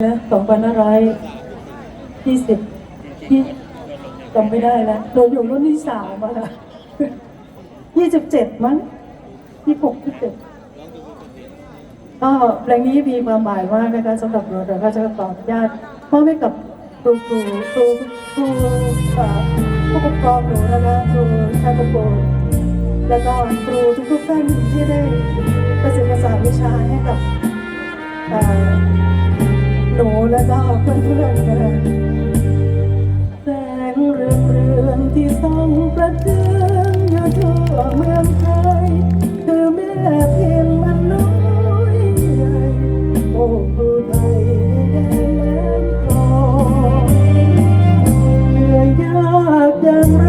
นะสองพันห้าร้อยยี่สิบยี่จำไม่ได้แล้วโดนอยู่รุ่นที่สามมาละยี่สิบเจ็ดมั้งยี่หกยี่เจ็ดก็เพลงนี้มีความหมายมากนะคะสำหรับหนูแต่ก็จะขออนุญาตมอบให้กับครูครูครูครูผู้ปกครองหนูนะคะครูชาตะโกแล้วก็ครูทุกๆท่านที่ได้ประสิทธิ์ประสานวิชาให้กับ หนูและก็เพื่อนๆนะคะแสงเรืองเรืองที่ส่องประเทืองอยู่ทั่วเมืองไทยคือแม่เพิมพ์มันน้อยใหญ่โอ้ผู้ไทยแดนแหลมทองเหนื่อยยากอย่างไร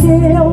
เดียว